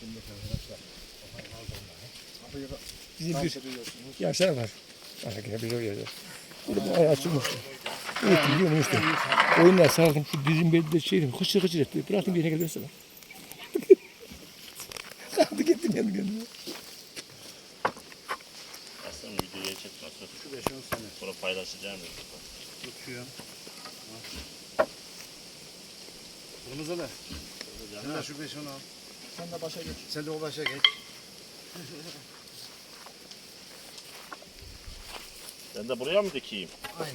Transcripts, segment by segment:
Şimdi arkadaşlar Bizim bir yaşlar var. Aşağı gidebiliyor yaşlar. Burada bu ayağı çıkmıştı. Evet biliyorum işte. Oyunlar sardım şu dizim belli de şeyim. Hıçır hıçır etti. Bıraktım bir yerine gelirse ben. Kaldı gittim kendi kendime. Aslan videoya çekmesin. Şu 5-10 sene. Sonra paylaşacağım. Tutuyorum. Kırmızılı. Kırmızılı. Şu 5-10 al. Sen de başa geç. Sen de o başa geç. Ben de buraya mı dikeyim? Aynen.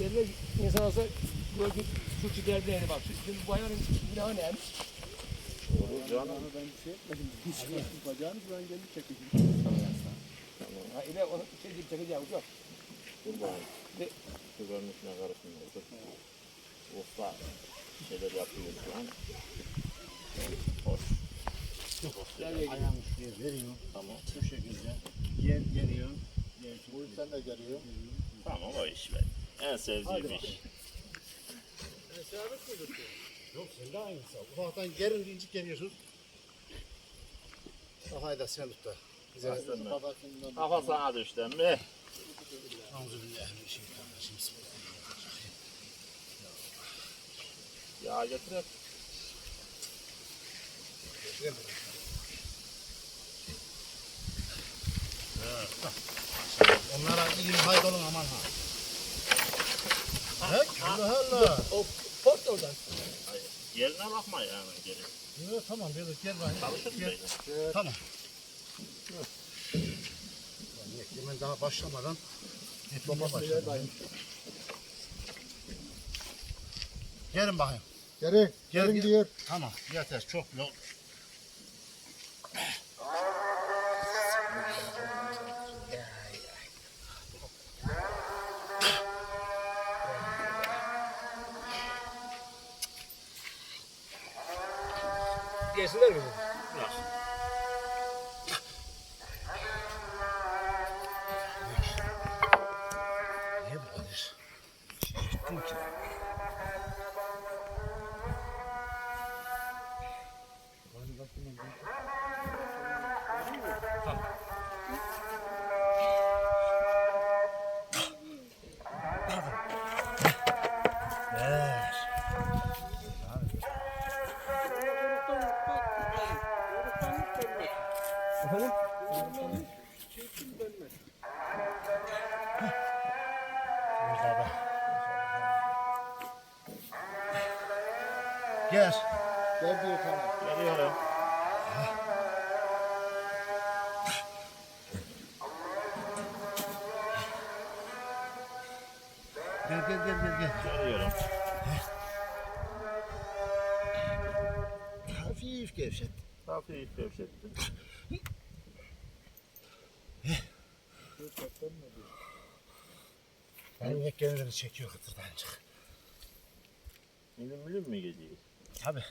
Yerine insan olsa böyle şu çiğder değeri bak. Şimdi bu hayvanın günahı ne? Olur canım. Ben bir şey etmedim. Hiç bacağını ben kendim çekeceğim. Ha ile onu gibi çekeceğim. Yok. Dur şu an. Hoş. Şuraya veriyor. Tamam. Bu şekilde. Yer geliyor. Bu sen de geliyor. Tamam o iş. En sevdiğim iş. Yok sen de aynısı. Ufaktan gerin incik geliyorsun. Kafayı da sen tut da. Bize Kafa sana düştü mi? Ya getir hep. Onlara iyi haydolun aman ha. He? Allah Allah. O da oradan. Yerine bakma yani geri. Yok tamam bir gel bakayım. Çalışır mı Gel. böyle? Tamam. Yemen daha başlamadan diploma başladı. Gelin bakayım. Gelin gel. diyor. Tamam yeter çok yok. Yesinler mi? Nasıl? Niye bu kadar? Gittim ki. Efendim? Burada Gel. Gel diyor tamam. Geliyorum. Gel gel gel gel gel. Geliyorum. Hafif gevşet. Hafif gevşettim. Benim yekkenleri çekiyor kıtırdancık. Milim milim mi geliyor? Tabi